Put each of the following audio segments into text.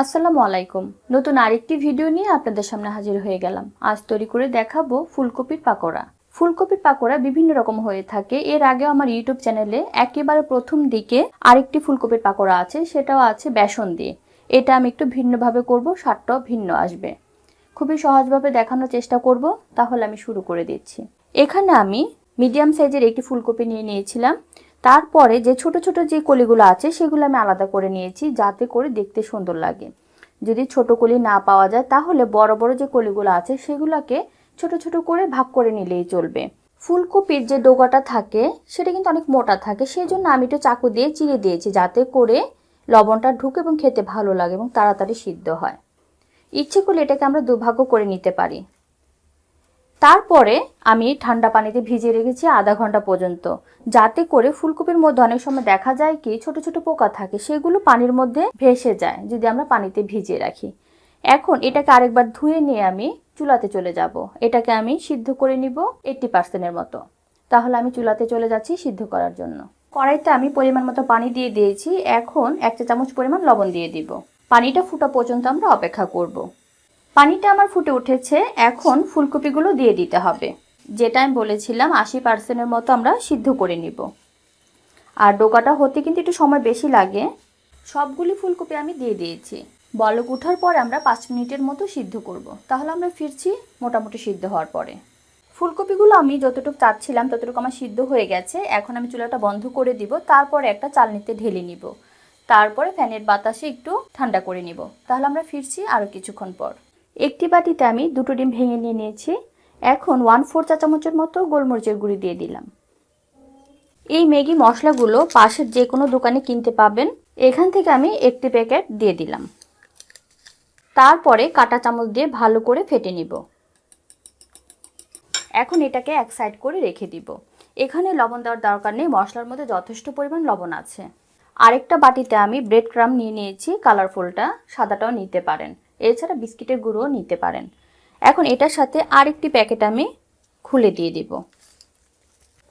আসসালামু আলাইকুম। নতুন আরেকটি ভিডিও নিয়ে আপনাদের সামনে হাজির হয়ে গেলাম। আজ তৈরি করে দেখাবো ফুলকপির পাকোড়া। ফুলকপির পাকোড়া বিভিন্ন রকম হয়ে থাকে। এর আগে আমার ইউটিউব চ্যানেলে একেবারে প্রথম দিকে আরেকটি ফুলকপির পাকোড়া আছে, সেটাও আছে বেসন দিয়ে। এটা আমি একটু ভিন্নভাবে করব, স্বাদটাও ভিন্ন আসবে। খুবই সহজভাবে দেখানোর চেষ্টা করব, তাহলে আমি শুরু করে দিচ্ছি। এখানে আমি মিডিয়াম সাইজের একটি ফুলকপি নিয়ে নিয়েছিলাম। তারপরে যে ছোট ছোট যে কলিগুলো আছে, সেগুলো আমি আলাদা করে নিয়েছি যাতে করে দেখতে সুন্দর লাগে। যদি ছোট কলি না পাওয়া যায়, তাহলে বড় বড় যে কলিগুলো আছে, সেগুলোকে ছোট ছোট করে ভাগ করে নিলেই চলবে। ফুলকপির যে ডোগাটা থাকে, সেটা কিন্তু অনেক মোটা থাকে সেই জন্য আমি একটু চাকু দিয়ে চিড়ে দিয়েছি যাতে করে লবণটা ঢুকে এবং খেতে ভালো লাগে এবং তাড়াতাড়ি সিদ্ধ হয়। ইচ্ছে করলে এটাকে আমরা দুভাগ্য করে নিতে পারি। তারপরে আমি ঠান্ডা পানিতে ভিজিয়ে রেখেছি আধা ঘণ্টা পর্যন্ত। যাতে করে ফুলকপির মধ্যে অনেক সময় দেখা যায় কি, ছোট ছোট পোকা থাকে, সেগুলো পানির মধ্যে ভেসে যায়, যদি আমরা পানিতে ভিজিয়ে রাখি। এখন এটাকে আরেকবার ধুয়ে নিয়ে আমি চুলাতে চলে যাব। এটাকে আমি সিদ্ধ করে নিব এইটটি পার্সেন্টের মতো। তাহলে আমি চুলাতে চলে যাচ্ছি সিদ্ধ করার জন্য। কড়াইতে আমি পরিমাণ মতো পানি দিয়ে দিয়েছি। এখন এক চা চামচ পরিমাণ লবণ দিয়ে দিব। পানিটা ফুটা পর্যন্ত আমরা অপেক্ষা করব। পানিটা আমার ফুটে উঠেছে, এখন ফুলকপিগুলো দিয়ে দিতে হবে। যেটা আমি বলেছিলাম, আশি পার্সেন্টের মতো আমরা সিদ্ধ করে নিব। আর ডোকাটা হতে কিন্তু একটু সময় বেশি লাগে। সবগুলি ফুলকপি আমি দিয়ে দিয়েছি। বলক উঠার পর আমরা পাঁচ মিনিটের মতো সিদ্ধ করব। তাহলে আমরা ফিরছি মোটামুটি সিদ্ধ হওয়ার পরে। ফুলকপিগুলো আমি যতটুকু চাচ্ছিলাম, ততটুকু আমার সিদ্ধ হয়ে গেছে। এখন আমি চুলাটা বন্ধ করে দিব, তারপরে একটা চালনিতে ঢেলে নিব। তারপরে ফ্যানের বাতাসে একটু ঠান্ডা করে নিব। তাহলে আমরা ফিরছি আরও কিছুক্ষণ পর। একটি বাটিতে আমি দুটো ডিম ভেঙে নিয়ে নিয়েছি। এখন ওয়ান ফোর চা চামচের মতো গোলমরিচের গুঁড়ি দিয়ে দিলাম। এই ম্যাগি মশলাগুলো পাশের যে কোনো দোকানে কিনতে পাবেন। এখান থেকে আমি একটি প্যাকেট দিয়ে দিলাম। তারপরে কাটা চামচ দিয়ে ভালো করে ফেটে নিব। এখন এটাকে এক সাইড করে রেখে দিব। এখানে লবণ দেওয়ার দরকার নেই, মশলার মধ্যে যথেষ্ট পরিমাণ লবণ আছে। আরেকটা বাটিতে আমি ব্রেড ক্রাম নিয়ে নিয়েছি কালারফুলটা সাদাটাও নিতে পারেন। এছাড়া বিস্কিটের গুঁড়োও নিতে পারেন। এখন এটার সাথে আরেকটি প্যাকেট আমি খুলে দিয়ে দিব।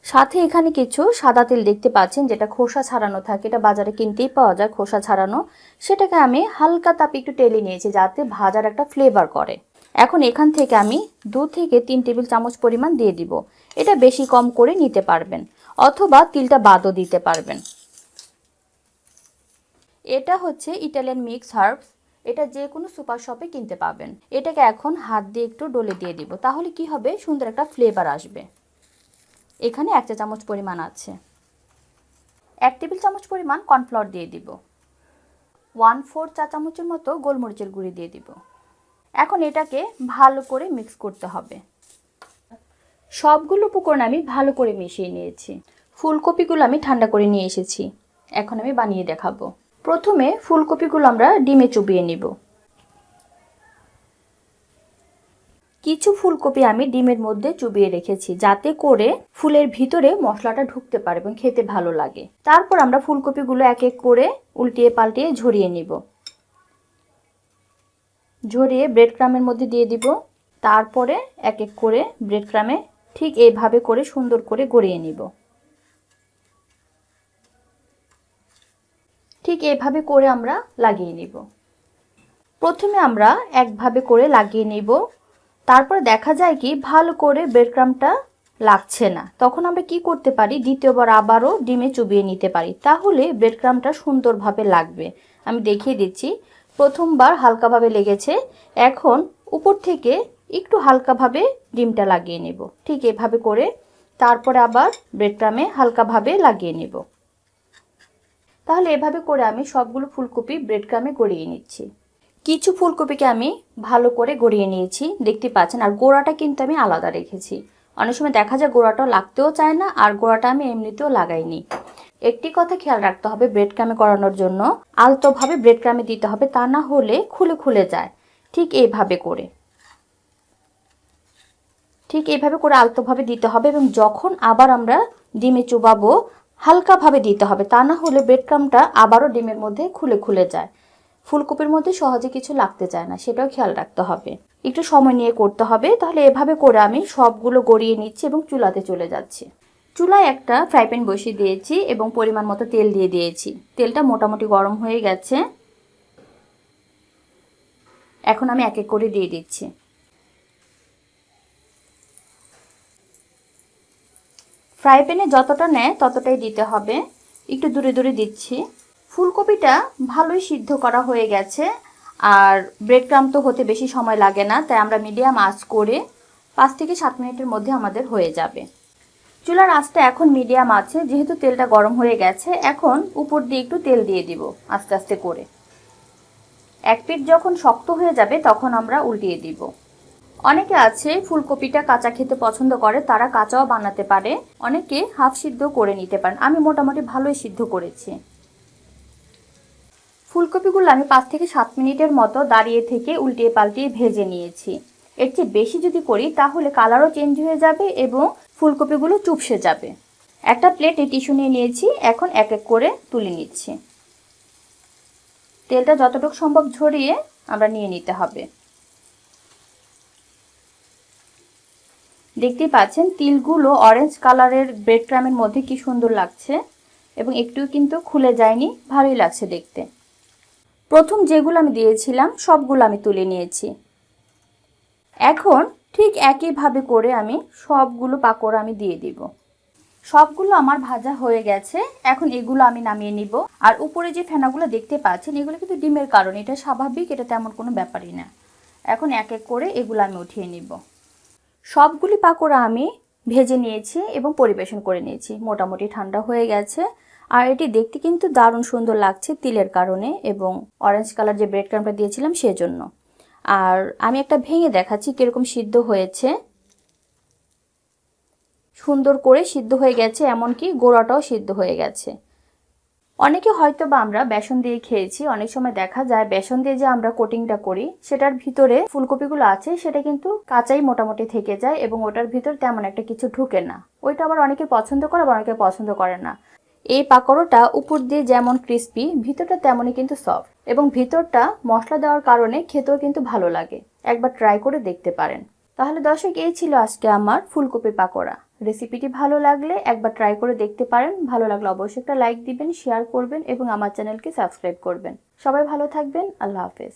সাথে এখানে কিছু সাদা তেল দেখতে পাচ্ছেন, যেটা খোসা ছাড়ানো থাকে। এটা বাজারে কিনতেই পাওয়া যায় খোসা ছাড়ানো। সেটাকে আমি হালকা তাপে একটু টেলে নিয়েছি যাতে ভাজার একটা ফ্লেভার করে। এখন এখান থেকে আমি দু থেকে তিন টেবিল চামচ পরিমাণ দিয়ে দিব। এটা বেশি কম করে নিতে পারবেন, অথবা তিলটা বাদও দিতে পারবেন। এটা হচ্ছে ইটালিয়ান মিক্স হার্বস এটা যে কোনো সুপার শপে কিনতে পাবেন এটাকে এখন হাত দিয়ে একটু ডলে দিয়ে দিব। তাহলে কি হবে? সুন্দর একটা ফ্লেভার আসবে। এখানে এক চা চামচ পরিমাণ আছে। এক টেবিল চামচ পরিমাণ কর্নফ্লাওয়ার দিয়ে দিব। ওয়ান ফোর চা চামচের মতো গোলমরিচের গুঁড়ি দিয়ে দিব। এখন এটাকে ভালো করে মিক্স করতে হবে। সবগুলো উপকরণ আমি ভালো করে মিশিয়ে নিয়েছি। ফুলকপিগুলো আমি ঠান্ডা করে নিয়ে এসেছি। এখন আমি বানিয়ে দেখাবো। প্রথমে ফুলকপিগুলো আমরা ডিমে চুবিয়ে নিব। কিছু ফুলকপি আমি ডিমের মধ্যে চুবিয়ে রেখেছি যাতে করে ফুলের ভিতরে মশলাটা ঢুকতে পারে এবং খেতে ভালো লাগে। তারপর আমরা ফুলকপিগুলো এক এক করে উল্টিয়ে পাল্টিয়ে ঝরিয়ে নিব। ঝরিয়ে ব্রেড ক্রামের মধ্যে দিয়ে দিব। তারপরে এক এক করে ব্রেড ক্রামে ঠিক এইভাবে করে সুন্দর করে গড়িয়ে নিব। ঠিক এভাবে করে আমরা লাগিয়ে নিব। প্রথমে আমরা একভাবে করে লাগিয়ে নিব। তারপরে দেখা যায় কি, ভালো করে ব্রেডক্রামটা লাগছে না। তখন আমরা কি করতে পারি, দ্বিতীয়বার আবারও ডিমে চুবিয়ে নিতে পারি। তাহলে ব্রেডক্রামটা সুন্দরভাবে লাগবে। আমি দেখিয়ে দিচ্ছি, প্রথমবার হালকাভাবে লেগেছে। এখন উপর থেকে একটু হালকাভাবে ডিমটা লাগিয়ে নেব। ঠিক এভাবে করে তারপরে আবার ব্রেড ক্রামে হালকাভাবে লাগিয়ে নেব। তাহলে এভাবে করে আমি সবগুলো ফুলকপি ব্রেড ক্রামে গড়িয়ে নিচ্ছি। কিছু ফুলকপিকে আমি ভালো করে গড়িয়ে নিয়েছি, দেখতে পাচ্ছেন। আর গোড়াটা কিন্তু আমি আলাদা রেখেছি। অনেক সময় দেখা যায় গোড়াটাও লাগতেও চায় না, আর গোড়াটা আমি এমনিতেও লাগাইনি। একটি কথা খেয়াল রাখতে হবে ব্রেড ক্রামে করানোর জন্য। আলতোভাবে ব্রেড ক্রামে দিতে হবে, তা না হলে খুলে খুলে যায়। ঠিক এইভাবে করে। ঠিক এইভাবে করে আলতোভাবে দিতে হবে এবং যখন আবার আমরা ডিমে চুবাবো হালকাভাবে দিতে হবে। তা না হলে ব্রেড ক্রামটা আবারও ডিমের মধ্যে খুলে খুলে যায়। ফুলকপির মধ্যে সহজে কিছু লাগতে চায় না, সেটাও খেয়াল রাখতে হবে। একটু সময় নিয়ে করতে হবে, তাহলে এভাবে করে আমি সবগুলো গড়িয়ে নিচ্ছি এবং চুলাতে চলে যাচ্ছি। চুলায় একটা ফ্রাই প্যান বসিয়ে দিয়েছি এবং পরিমাণ মতো তেল দিয়ে দিয়েছি। তেলটা মোটামুটি গরম হয়ে গেছে। এখন আমি এক এক করে দিয়ে দিচ্ছি। ফ্রাই প্যানে যতটা নেয় ততটাই দিতে হবে। একটু দূরে দূরে দিচ্ছি। ফুলকপিটা ভালোই সিদ্ধ করা হয়ে গেছে। আর ব্রেড ক্রাম তো হতে বেশি সময় লাগে না, তাই আমরা মিডিয়াম আঁচ করে পাঁচ থেকে সাত মিনিটের মধ্যে আমাদের হয়ে যাবে। চুলার আঁচটা এখন মিডিয়াম আছে, যেহেতু তেলটা গরম হয়ে গেছে, এখন উপর দিয়ে একটু তেল দিয়ে দিব আস্তে আস্তে করে। এক পিঠ যখন শক্ত হয়ে যাবে, তখন আমরা উল্টিয়ে দিব। অনেকে আছে ফুলকপিটা কাঁচা খেতে পছন্দ করে, তারা কাঁচাও বানাতে পারে। অনেকে হাফ সিদ্ধ করে নিতে পারেন। আমি মোটামুটি ভালোই সিদ্ধ করেছি। ফুলকপিগুলো আমি পাঁচ থেকে সাত মিনিটের মতো দাঁড়িয়ে থেকে উল্টিয়ে পাল্টিয়ে ভেজে নিয়েছি। এর চেয়ে বেশি যদি করি, তাহলে কালারও চেঞ্জ হয়ে যাবে এবং ফুলকপিগুলো চুপসে যাবে। একটা প্লেটে টিস্যু নিয়ে নিয়েছি, এখন এক এক করে তুলে নিচ্ছি। তেলটা যতটুকু সম্ভব ঝরিয়ে আমরা নিয়ে নিতে হবে। দেখতেই পাচ্ছেন, তিলগুলো অরেঞ্জ কালারের ব্রেড ক্রামের মধ্যে কি সুন্দর লাগছে এবং একটু কিন্তু খুলে যায়নি, ভালোই লাগছে দেখতে। প্রথম যেগুলো আমি দিয়েছিলাম, সবগুলো আমি তুলে নিয়েছি। এখন ঠিক একইভাবে করে আমি সবগুলো পাকোড়া আমি দিয়ে দিব। সবগুলো আমার ভাজা হয়ে গেছে, এখন এগুলো আমি নামিয়ে নিব। আর উপরে যে ফেনাগুলো দেখতে পাচ্ছেন, এগুলো কিন্তু ডিমের কারণ, এটা স্বাভাবিক, এটা তেমন কোনো ব্যাপারই না। এখন এক এক করে এগুলো আমি উঠিয়ে নিব। সবগুলি পাকোড়া আমি ভেজে নিয়েছি এবং পরিবেশন করে নিয়েছি। মোটামুটি ঠান্ডা হয়ে গেছে। আর এটি দেখতে কিন্তু দারুণ সুন্দর লাগছে তিলের কারণে এবং অরেঞ্জ কালার যে ব্রেড ক্রামটা দিয়েছিলাম সেজন্য। আর আমি একটা ভেঙে দেখাচ্ছি কীরকম সিদ্ধ হয়েছে। সুন্দর করে সিদ্ধ হয়ে গেছে, এমনকি গোড়াটাও সিদ্ধ হয়ে গেছে। অনেকে হয়তো বা আমরা বেসন দিয়ে খেয়েছি, অনেক সময় দেখা যায় বেসন দিয়ে যে আমরা কোটিংটা করি, সেটার ভিতরে ফুলকপিগুলো আছে, সেটা কিন্তু কাঁচাই মোটামুটি থেকে যায় এবং ওটার ভিতর তেমন একটা কিছু ঢুকে না। ওইটা আবার অনেকে পছন্দ করে, আবার অনেকে পছন্দ করে না। এই পাকোড়াটা উপর দিয়ে যেমন ক্রিস্পি ভিতরটা তেমনই কিন্তু সফট এবং ভিতরটা মশলা দেওয়ার কারণে খেতেও কিন্তু ভালো লাগে। একবার ট্রাই করে দেখতে পারেন। তাহলে দর্শক, এই ছিল আজকে আমার ফুলকপি পাকোড়া। রেসিপিটি ভালো লাগলে একবার ট্রাই করে দেখতে পারেন। ভালো লাগলে অবশ্যই একটা লাইক দিবেন শেয়ার করবেন এবং আমার চ্যানেলকে সাবস্ক্রাইব করবেন। সবাই ভালো থাকবেন। আল্লাহ হাফেজ।